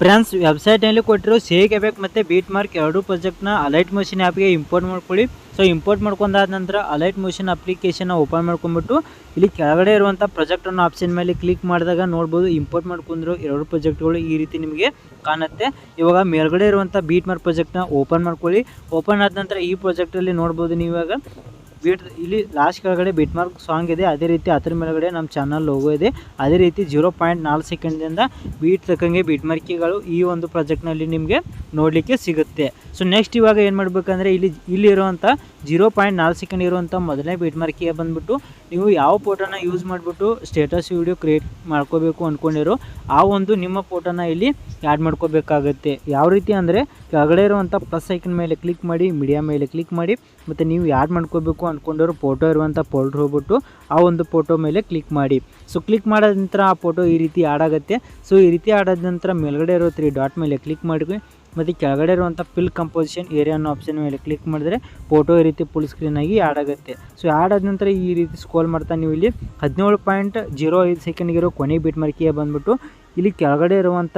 Friends ವೆಬ್ಸೈಟಲ್ಲಿ ಕೊಟ್ಟಿರೋ shake effect ಮತ್ತು ಬೀಟ್ ಮಾರ್ಕ್ ಎರಡು ಪ್ರಾಜೆಕ್ಟ್ನ ಅಲೈಟ್ ಮಷಿನ್ ಆ್ಯಪ್ಗೆ ಇಂಪೋರ್ಟ್ ಮಾಡ್ಕೊಳ್ಳಿ. ಸೊ ಇಂಪೋರ್ಟ್ ಮಾಡ್ಕೊಂಡಾದ ನಂತರ ಅಲೈಟ್ ಮೋಷನ್ ಅಪ್ಲಿಕೇಶನ್ನ ಓಪನ್ ಮಾಡ್ಕೊಂಡ್ಬಿಟ್ಟು, ಇಲ್ಲಿ ಕೆಳಗಡೆ ಇರುವಂಥ ಪ್ರಾಜೆಕ್ಟನ್ನು ಆಪ್ಷನ್ ಮೇಲೆ ಕ್ಲಿಕ್ ಮಾಡಿದಾಗ ನೋಡ್ಬೋದು ಇಂಪೋರ್ಟ್ ಮಾಡ್ಕೊಂಡಿರೋ ಎರಡು ಪ್ರಾಜೆಕ್ಟ್ಗಳು ಈ ರೀತಿ ನಿಮಗೆ ಕಾಣುತ್ತೆ. ಇವಾಗ ಮೇಲ್ಗಡೆ ಇರುವಂಥ ಬೀಟ್ ಮಾರ್ಕ್ ಪ್ರಾಜೆಕ್ಟ್ನ ಓಪನ್ ಮಾಡ್ಕೊಳ್ಳಿ. ಓಪನ್ ಆದ ನಂತರ ಈ ಪ್ರಾಜೆಕ್ಟಲ್ಲಿ ನೋಡ್ಬೋದು ನೀವು ಇವಾಗ ಬೀಟ್ ಇಲ್ಲಿ ಲಾಸ್ಟ್ ಕೆಳಗಡೆ ಬಿಟ್ ಮಾರ್ಕ್ ಸಾಂಗ್ ಇದೆ. ಅದೇ ರೀತಿ ಅದ್ರ ಮೇಲ್ಗಡೆ ನಮ್ಮ ಚಾನಲ್ ಲೋಗೋ ಇದೆ. ಅದೇ ರೀತಿ ಜೀರೋ ಪಾಯಿಂಟ್ ನಾಲ್ಕು ಸೆಕೆಂಡ್ದಿಂದ ಬೀಟ್ ತಕ್ಕಂಗೆ ಬೀಟ್ ಮಾರ್ಕಿಗಳು ಈ ಒಂದು ಪ್ರಾಜೆಕ್ಟ್ನಲ್ಲಿ ನಿಮಗೆ ನೋಡಲಿಕ್ಕೆ ಸಿಗುತ್ತೆ. ಸೊ ನೆಕ್ಸ್ಟ್ ಇವಾಗ ಏನು ಮಾಡಬೇಕಂದ್ರೆ ಇಲ್ಲಿ ಇಲ್ಲಿರುವಂಥ ಜೀರೋ ಪಾಯಿಂಟ್ ನಾಲ್ಕು ಸೆಕೆಂಡ್ ಇರುವಂಥ ಮೊದಲನೇ ಬೀಟ್ ಮಾರ್ಕಿಗೆ ಬಂದುಬಿಟ್ಟು ನೀವು ಯಾವ ಫೋಟೋನ ಯೂಸ್ ಮಾಡಿಬಿಟ್ಟು ಸ್ಟೇಟಸ್ ವಿಡಿಯೋ ಕ್ರಿಯೇಟ್ ಮಾಡ್ಕೋಬೇಕು ಅಂದ್ಕೊಂಡಿರೋ ಆ ಒಂದು ನಿಮ್ಮ ಫೋಟೋನ ಇಲ್ಲಿ ಆ್ಯಡ್ ಮಾಡ್ಕೋಬೇಕಾಗತ್ತೆ. ಯಾವ ರೀತಿ ಅಂದರೆ ಕೆಳಗಡೆ ಇರುವಂಥ ಪ್ಲಸ್ ಐಕನ್ ಮೇಲೆ ಕ್ಲಿಕ್ ಮಾಡಿ ಮೀಡಿಯಾ ಮೇಲೆ ಕ್ಲಿಕ್ ಮಾಡಿ, ಮತ್ತು ನೀವು ಆ್ಯಡ್ ಮಾಡ್ಕೋಬೇಕು ಅಂದ್ಕೊಂಡಿರೋ ಫೋಟೋ ಇರುವಂಥ ಫೋಲ್ಡ್ರ್ ಹೋಗ್ಬಿಟ್ಟು ಆ ಒಂದು ಫೋಟೋ ಮೇಲೆ ಕ್ಲಿಕ್ ಮಾಡಿ. ಸೊ ಕ್ಲಿಕ್ ಮಾಡಿದ ನಂತರ ಆ ಫೋಟೋ ಈ ರೀತಿ ಆಡ್ ಆಗುತ್ತೆ. ಸೊ ಈ ರೀತಿ ಆಡೋದ ನಂತರ ಮೇಲ್ಗಡೆ ಇರೋ ತ್ರೀ ಡಾಟ್ ಮೇಲೆ ಕ್ಲಿಕ್ ಮಾಡಿ ಮತ್ತು ಕೆಳಗಡೆ ಇರುವಂಥ ಫಿಲ್ ಕಂಪೋಸಿಷನ್ ಏರಿಯಾ ಅನ್ನೋ ಆಪ್ಷನ್ ಮೇಲೆ ಕ್ಲಿಕ್ ಮಾಡಿದ್ರೆ ಫೋಟೋ ಈ ರೀತಿ ಫುಲ್ ಸ್ಕ್ರೀನಾಗಿ ಆ್ಯಡ್ ಆಗುತ್ತೆ. ಸೊ ಆ್ಯಡ್ ಆದ ನಂತರ ಈ ರೀತಿ ಸ್ಕೋಲ್ ಮಾಡ್ತಾ ನೀವು ಇಲ್ಲಿ ಹದಿನೇಳು ಪಾಯಿಂಟ್ ಜೀರೋ ಐದು ಸೆಕೆಂಡ್ಗಿರೋ ಕೊನೆ ಬಿಟ್ ಮಾರ್ಕಿಗೆ ಬಂದುಬಿಟ್ಟು ಇಲ್ಲಿ ಕೆಳಗಡೆ ಇರುವಂಥ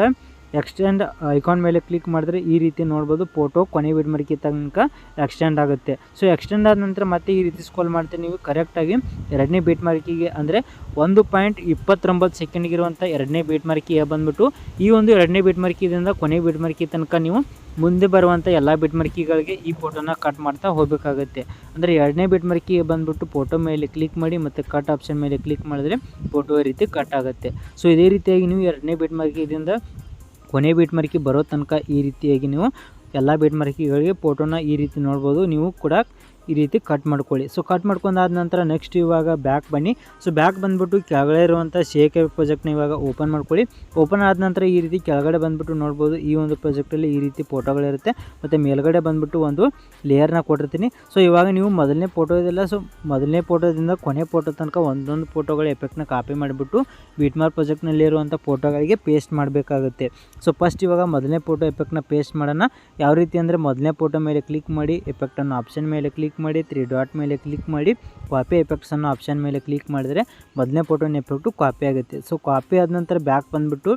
ಎಕ್ಸ್ಟೆಂಡ್ ಐಕಾನ್ ಮೇಲೆ ಕ್ಲಿಕ್ ಮಾಡಿದ್ರೆ ಈ ರೀತಿ ನೋಡ್ಬೋದು ಫೋಟೋ ಕೊನೆ ಮಡಿಕೆ ತನಕ ಎಕ್ಸ್ಟೆಂಡ್ ಆಗುತ್ತೆ. ಸೊ ಎಕ್ಸ್ಟೆಂಡ್ ಆದ ನಂತರ ಮತ್ತೆ ಈ ರೀತಿ ಸ್ಕೋಲ್ ಮಾಡ್ತೀವಿ ನೀವು ಕರೆಕ್ಟಾಗಿ ಎರಡನೇ ಬೀಟ್ ಮಾರ್ಕಿಗೆ ಅಂದರೆ ಒಂದು ಪಾಯಿಂಟ್ ಇಪ್ಪತ್ತೊಂಬತ್ತು ಸೆಕೆಂಡ್ಗಿರುವಂಥ ಎರಡನೇ ಬೀಟ್ ಮಾರ್ಕಿ ಬಂದುಬಿಟ್ಟು ಈ ಒಂದು ಎರಡನೇ ಬೀಟ್ ಮಾರ್ಕಿದಿಂದ ಕೊನೆ ಬೀಟ್ ಮಾರ್ಕಿ ತನಕ ನೀವು ಮುಂದೆ ಬರುವಂಥ ಎಲ್ಲ ಬಿಟ್ ಮಾರ್ಕಿಗಳಿಗೆ ಈ ಫೋಟೋನ ಕಟ್ ಮಾಡ್ತಾ ಹೋಗಬೇಕಾಗುತ್ತೆ. ಅಂದರೆ ಎರಡನೇ ಬಿಟ್ ಮರ್ಕಿಗೆ ಬಂದುಬಿಟ್ಟು ಫೋಟೋ ಮೇಲೆ ಕ್ಲಿಕ್ ಮಾಡಿ ಮತ್ತು ಕಟ್ ಆಪ್ಷನ್ ಮೇಲೆ ಕ್ಲಿಕ್ ಮಾಡಿದ್ರೆ ಫೋಟೋ ರೀತಿ ಕಟ್ ಆಗುತ್ತೆ. ಸೊ ಇದೇ ರೀತಿಯಾಗಿ ನೀವು ಎರಡನೇ ಬಿಟ್ ಮರ್ಕಿದಿಂದ ಕೊನೆ ಬೀಟ್ ಮರಕಿ ಬರೋ ತನಕ ಈ ರೀತಿಯಾಗಿ ನೀವು ಎಲ್ಲ ಬೀಟ್ ಮರಕಿಗಳಿಗೆ ಫೋಟೋನ ಈ ರೀತಿ ನೋಡ್ಬೋದು. ನೀವು ಕೂಡ ಈ ರೀತಿ ಕಟ್ ಮಾಡ್ಕೊಳ್ಳಿ. ಸೊ ಕಟ್ ಮಾಡ್ಕೊಂಡಾದ ನಂತರ ನೆಕ್ಸ್ಟ್ ಇವಾಗ ಬ್ಯಾಕ್ ಬನ್ನಿ. ಸೊ ಬ್ಯಾಕ್ ಬಂದುಬಿಟ್ಟು ಕೆಳಗಡೆ ಇರುವಂಥ ಶೇಕ್ ಪ್ರಾಜೆಕ್ಟ್ನ ಇವಾಗ ಓಪನ್ ಮಾಡ್ಕೊಳ್ಳಿ. ಓಪನ್ ಆದ ನಂತರ ಈ ರೀತಿ ಕೆಳಗಡೆ ಬಂದುಬಿಟ್ಟು ನೋಡ್ಬೋದು, ಈ ಒಂದು ಪ್ರಾಜೆಕ್ಟಲ್ಲಿ ಈ ರೀತಿ ಫೋಟೋಗಳಿರುತ್ತೆ ಮತ್ತು ಮೇಲ್ಗಡೆ ಬಂದುಬಿಟ್ಟು ಒಂದು ಲೇಯರ್ನ ಕೊಟ್ಟಿರ್ತೀನಿ. ಸೊ ಇವಾಗ ನೀವು ಮೊದಲನೇ ಫೋಟೋ ಇದೆಲ್ಲ ಸೊ ಮೊದಲನೇ ಫೋಟೋದಿಂದ ಕೊನೆ ಫೋಟೋ ತನಕ ಒಂದೊಂದು ಫೋಟೋಗಳ ಎಫೆಕ್ಟ್ನ ಕಾಪಿ ಮಾಡಿಬಿಟ್ಟು ಬೀಟ್ಮಾರ್ ಪ್ರಾಜೆಕ್ಟ್ನಲ್ಲಿ ಇರುವಂಥ ಫೋಟೋಗಳಿಗೆ ಪೇಸ್ಟ್ ಮಾಡಬೇಕಾಗುತ್ತೆ. ಸೊ ಫಸ್ಟ್ ಇವಾಗ ಮೊದಲನೇ ಫೋಟೋ ಎಫೆಕ್ಟ್ನ ಪೇಸ್ಟ್ ಮಾಡೋಣ. ಯಾವ ರೀತಿ ಅಂದರೆ ಮೊದಲನೇ ಫೋಟೋ ಮೇಲೆ ಕ್ಲಿಕ್ ಮಾಡಿ ಎಫೆಕ್ಟನ್ನು ಆಪ್ಷನ್ ಮೇಲೆ ಕ್ಲಿಕ್ ಮಾಡಿ ತ್ರೀ ಡಾಟ್ ಮೇಲೆ ಕ್ಲಿಕ್ ಮಾಡಿ ಕಾಪಿ ಎಫೆಕ್ಟ್ಸ್ ಅನ್ನೋ ಆಪ್ಷನ್ ಮೇಲೆ ಕ್ಲಿಕ್ ಮಾಡಿದರೆ ಮೊದಲನೇ ಫೋಟೋನ ಎಫೆಕ್ಟು ಕಾಪಿ ಆಗುತ್ತೆ. ಸೊ ಕಾಪಿ ಆದ ನಂತರ ಬ್ಯಾಕ್ ಬಂದುಬಿಟ್ಟು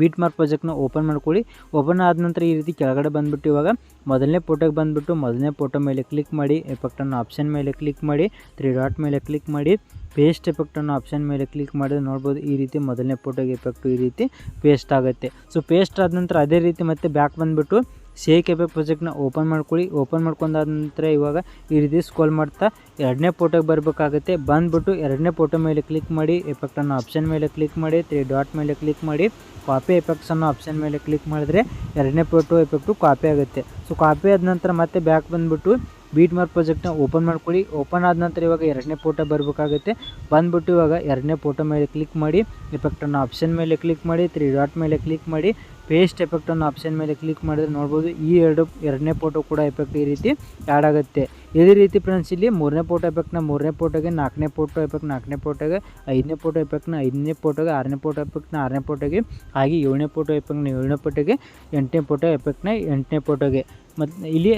ಬೀಟ್ ಮಾರ್ಕ್ ಪ್ರಾಜೆಕ್ಟ್ನ ಓಪನ್ ಮಾಡ್ಕೊಳ್ಳಿ. ಓಪನ್ ಆದ ನಂತರ ಈ ರೀತಿ ಕೆಳಗಡೆ ಬಂದುಬಿಟ್ಟು ಇವಾಗ ಮೊದಲನೇ ಫೋಟೋಗೆ ಬಂದುಬಿಟ್ಟು ಮೊದಲನೇ ಫೋಟೋ ಮೇಲೆ ಕ್ಲಿಕ್ ಮಾಡಿ ಎಫೆಕ್ಟ್ ಅನ್ನೋ ಆಪ್ಷನ್ ಮೇಲೆ ಕ್ಲಿಕ್ ಮಾಡಿ ತ್ರೀ ಡಾಟ್ ಮೇಲೆ ಕ್ಲಿಕ್ ಮಾಡಿ ಪೇಸ್ಟ್ ಎಫೆಕ್ಟ್ ಅನ್ನೋ ಆಪ್ಷನ್ ಮೇಲೆ ಕ್ಲಿಕ್ ಮಾಡಿದ್ರೆ ನೋಡ್ಬೋದು ಈ ರೀತಿ ಮೊದಲನೇ ಫೋಟೋಗೆ ಎಫೆಕ್ಟು ಈ ರೀತಿ ಪೇಸ್ಟ್ ಆಗುತ್ತೆ. ಸೊ ಪೇಸ್ಟ್ ಆದ ನಂತರ ಅದೇ ರೀತಿ ಮತ್ತೆ ಬ್ಯಾಕ್ ಬಂದುಬಿಟ್ಟು ಶೇಕ್ ಎಫೆಕ್ಟ್ ಪ್ರಾಜೆಕ್ಟ್ನ ಓಪನ್ ಮಾಡ್ಕೊಳ್ಳಿ. ಓಪನ್ ಮಾಡ್ಕೊಂಡಾದ ನಂತರ ಇವಾಗ ಈ ರೀತಿ ಸ್ಕೋಲ್ ಮಾಡ್ತಾ ಎರಡನೇ ಫೋಟೋಗೆ ಬರಬೇಕಾಗುತ್ತೆ. ಬಂದುಬಿಟ್ಟು ಎರಡನೇ ಫೋಟೋ ಮೇಲೆ ಕ್ಲಿಕ್ ಮಾಡಿ ಎಫೆಕ್ಟನ್ನು ಆಪ್ಷನ್ ಮೇಲೆ ಕ್ಲಿಕ್ ಮಾಡಿ ತ್ರೀ ಡಾಟ್ ಮೇಲೆ ಕ್ಲಿಕ್ ಮಾಡಿ ಕಾಪಿ ಎಫೆಕ್ಟ್ಸನ್ನು ಆಪ್ಷನ್ ಮೇಲೆ ಕ್ಲಿಕ್ ಮಾಡಿದರೆ ಎರಡನೇ ಫೋಟೋ ಎಫೆಕ್ಟು ಕಾಪಿ ಆಗುತ್ತೆ. ಸೊ ಕಾಪಿ ಆದ ನಂತರ ಮತ್ತೆ ಬ್ಯಾಕ್ ಬಂದುಬಿಟ್ಟು ಬೀಟ್ ಮಾರ್ಕ್ ಪ್ರಾಜೆಕ್ಟ್ನ ಓಪನ್ ಮಾಡ್ಕೊಳ್ಳಿ. ಓಪನ್ ಆದ ನಂತರ ಇವಾಗ ಎರಡನೇ ಫೋಟೋ ಬರಬೇಕಾಗುತ್ತೆ. ಬಂದ್ಬಿಟ್ಟು ಇವಾಗ ಎರಡನೇ ಫೋಟೋ ಮೇಲೆ ಕ್ಲಿಕ್ ಮಾಡಿ ಎಫೆಕ್ಟನ್ನು ಆಪ್ಷನ್ ಮೇಲೆ ಕ್ಲಿಕ್ ಮಾಡಿ ತ್ರೀ ಡಾಟ್ ಮೇಲೆ ಕ್ಲಿಕ್ ಮಾಡಿ ಪೇಸ್ಟ್ ಎಫೆಕ್ಟನ್ನು ಆಪ್ಷನ್ ಮೇಲೆ ಕ್ಲಿಕ್ ಮಾಡಿದ್ರೆ ನೋಡ್ಬೋದು ಈ ಎರಡು, ಎರಡನೇ ಫೋಟೋ ಕೂಡ ಎಫೆಕ್ಟ್ ಈ ರೀತಿ ಆ್ಯಡ್ ಆಗುತ್ತೆ. ಇದೇ ರೀತಿ ಫ್ರೆಂಡ್ಸ್ ಇಲ್ಲಿ ಮೂರನೇ ಫೋಟೋ ಎಫೆಕ್ಟ್ನ ಮೂರನೇ ಫೋಟೋಗೆ ನಾಲ್ಕನೇ ಫೋಟೋ ಎಫೆಕ್ಟ್ ನಾಲ್ಕನೇ ಫೋಟೋಗೆ ಐದನೇ ಫೋಟೋ ಎಫೆಕ್ಟ್ನ ಐದನೇ ಫೋಟೋಗೆ ಆರನೇ ಫೋಟೋ ಎಫೆಕ್ಟ್ನ ಆರನೇ ಫೋಟೋಗೆ ಹಾಗೆ ಏಳನೇ ಫೋಟೋ ಎಫೆಕ್ಟ್ನ ಏಳನೇ ಫೋಟೋಗೆ ಎಂಟನೇ ಫೋಟೋ ಎಫೆಕ್ಟ್ನ ಎಂಟನೇ ಫೋಟೋಗೆ ಮತ್ತು ಇಲ್ಲಿ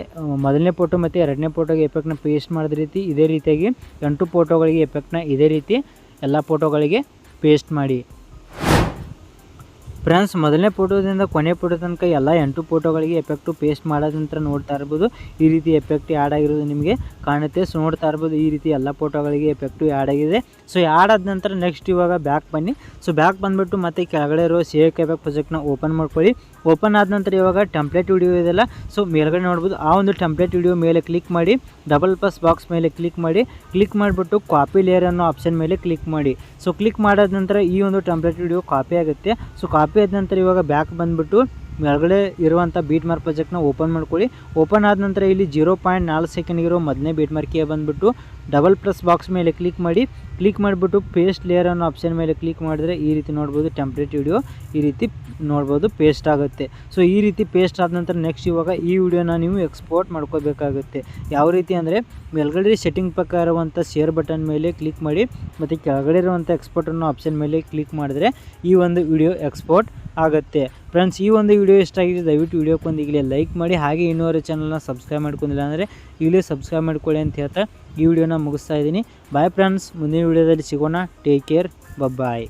ಮೊದಲನೇ ಫೋಟೋ ಮತ್ತು ಎರಡನೇ ಫೋಟೋಗೆ ಎಫೆಕ್ಟ್ನ ಪೇಸ್ಟ್ ಮಾಡಿದ ರೀತಿ ಇದೇ ರೀತಿಯಾಗಿ ಎಂಟು ಫೋಟೋಗಳಿಗೆ ಎಫೆಕ್ಟ್ನ ಇದೇ ರೀತಿ ಎಲ್ಲ ಫೋಟೋಗಳಿಗೆ ಪೇಸ್ಟ್ ಮಾಡಿ. ಫ್ರೆಂಡ್ಸ್, ಮೊದಲನೇ ಫೋಟೋದಿಂದ ಕೊನೆ ಫೋಟೋ ತನಕ ಎಲ್ಲ ಎಂಟು ಫೋಟೋಗಳಿಗೆ ಎಫೆಕ್ಟು ಪೇಸ್ಟ್ ಮಾಡೋದಂತ ನೋಡ್ತಾ ಇರ್ಬೋದು. ಈ ರೀತಿ ಎಫೆಕ್ಟ್ ಆ್ಯಡ್ ಆಗಿರೋದು ನಿಮಗೆ ಕಾಣುತ್ತೆ. ಸೊ ನೋಡ್ತಾ ಇರ್ಬೋದು, ಈ ರೀತಿ ಎಲ್ಲ ಫೋಟೋಗಳಿಗೆ ಎಫೆಕ್ಟು ಆ್ಯಡ್ ಆಗಿದೆ. ಸೊ ಆ್ಯಡ್ ಆದ ನಂತರ ನೆಕ್ಸ್ಟ್ ಇವಾಗ ಬ್ಯಾಕ್ ಬನ್ನಿ. ಸೊ ಬ್ಯಾಕ್ ಬಂದುಬಿಟ್ಟು ಮತ್ತೆ ಕೆಳಗಡೆ ಇರೋ ಸೇಕ್ ಎಫೆಕ್ಟ್ ಪ್ರೊಜೆಕ್ಟ್ನ ಓಪನ್ ಮಾಡ್ಕೊಳ್ಳಿ. ಓಪನ್ ಆದ ನಂತರ ಇವಾಗ ಟೆಂಪ್ಲೇಟ್ ವಿಡಿಯೋ ಇದೆಲ್ಲ ಸೊ ಮೇಲ್ಗಡೆ ನೋಡ್ಬೋದು, ಆ ಒಂದು ಟೆಂಪ್ಲೇಟ್ ವಿಡಿಯೋ ಮೇಲೆ ಕ್ಲಿಕ್ ಮಾಡಿ ಡಬಲ್ ಪ್ಲಸ್ ಬಾಕ್ಸ್ ಮೇಲೆ ಕ್ಲಿಕ್ ಮಾಡಿ ಕ್ಲಿಕ್ ಮಾಡಿಬಿಟ್ಟು ಕಾಪಿ ಲೇಯರ್ ಅನ್ನೋ ಆಪ್ಷನ್ ಮೇಲೆ ಕ್ಲಿಕ್ ಮಾಡಿ. ಸೊ ಕ್ಲಿಕ್ ಮಾಡಿದ ನಂತರ ಈ ಒಂದು ಟೆಂಪ್ಲೇಟ್ ವಿಡಿಯೋ ಕಾಪಿ ಆಗುತ್ತೆ. ಸೊ ಕಾಪಿ ಆದ ನಂತರ ಇವಾಗ ಬ್ಯಾಕ್ ಬಂದುಬಿಟ್ಟು ಮೇಲ್ಗಡೆ ಇರುವಂಥ ಬೀಟ್ ಮಾರ್ಕ್ ಪ್ರಾಜೆಕ್ಟ್ನ ಓಪನ್ ಮಾಡ್ಕೊಳ್ಳಿ. ಓಪನ್ ಆದ ನಂತರ ಇಲ್ಲಿ ಜೀರೋ ಪಾಯಿಂಟ್ ನಾಲ್ಕು ಸೆಕೆಂಡ್ಗಿರೋ ಮೊದಲನೇ ಬೀಟ್ ಮಾರ್ಕಿಗೆ ಬಂದುಬಿಟ್ಟು ಡಬಲ್ ಪ್ಲಸ್ ಬಾಕ್ಸ್ ಮೇಲೆ ಕ್ಲಿಕ್ ಮಾಡಿ. ಕ್ಲಿಕ್ ಮಾಡಿಬಿಟ್ಟು ಪೇಸ್ಟ್ ಲೇಯರ್ ಅನ್ನೋ ಆಪ್ಷನ್ ಮೇಲೆ ಕ್ಲಿಕ್ ಮಾಡಿದ್ರೆ ಈ ರೀತಿ ನೋಡ್ಬೋದು ಟೆಂಪ್ರೇಟ್ ವಿಡಿಯೋ ಈ ರೀತಿ ನೋಡ್ಬೋದು ಪೇಸ್ಟ್ ಆಗುತ್ತೆ. ಸೊ ಈ ರೀತಿ ಪೇಸ್ಟ್ ಆದ ನಂತರ ನೆಕ್ಸ್ಟ್ ಇವಾಗ ಈ ವಿಡಿಯೋನ ನೀವು ಎಕ್ಸ್ಪೋರ್ಟ್ ಮಾಡ್ಕೋಬೇಕಾಗುತ್ತೆ. ಯಾವ ರೀತಿ ಅಂದರೆ ಮೇಲ್ಗಡೆ ಸೆಟ್ಟಿಂಗ್ ಪಕ್ಕ ಇರುವಂಥ ಶೇರ್ ಬಟನ್ ಮೇಲೆ ಕ್ಲಿಕ್ ಮಾಡಿ ಮತ್ತು ಕೆಳಗಡೆ ಇರುವಂಥ ಎಕ್ಸ್ಪೋರ್ಟ್ ಅನ್ನೋ ಆಪ್ಷನ್ ಮೇಲೆ ಕ್ಲಿಕ್ ಮಾಡಿದ್ರೆ ಈ ಒಂದು ವಿಡಿಯೋ ಎಕ್ಸ್ಪೋರ್ಟ್ ಆಗುತ್ತೆ. ಫ್ರೆಂಡ್ಸ್, ಈ ಒಂದು ವಿಡಿಯೋ ಇಷ್ಟ ಆಗಿದೆ ದಯವಿಟ್ಟು ವಿಡಿಯೋಕ್ಕೊಂದು ಈಗಲೇ ಲೈಕ್ ಮಾಡಿ. ಹಾಗೆ ಇನ್ನೂವರೆ ಚಾನಲ್ನ ಸಬ್ಸ್ಕ್ರೈಬ್ ಮಾಡ್ಕೊಂಡಿಲ್ಲ ಅಂದರೆ ಈಗಲೇ ಸಬ್ಸ್ಕ್ರೈಬ್ ಮಾಡ್ಕೊಳ್ಳಿ ಅಂತ ಹೇಳ್ತಾ ಈ ವಿಡಿಯೋನ ಮುಗಿಸ್ತಾ ಇದ್ದೀನಿ. ಬಾಯ್ ಫ್ರೆಂಡ್ಸ್ ಮುಂದಿನ ವಿಡಿಯೋದಲ್ಲಿ ಸಿಗೋಣ. Take care bye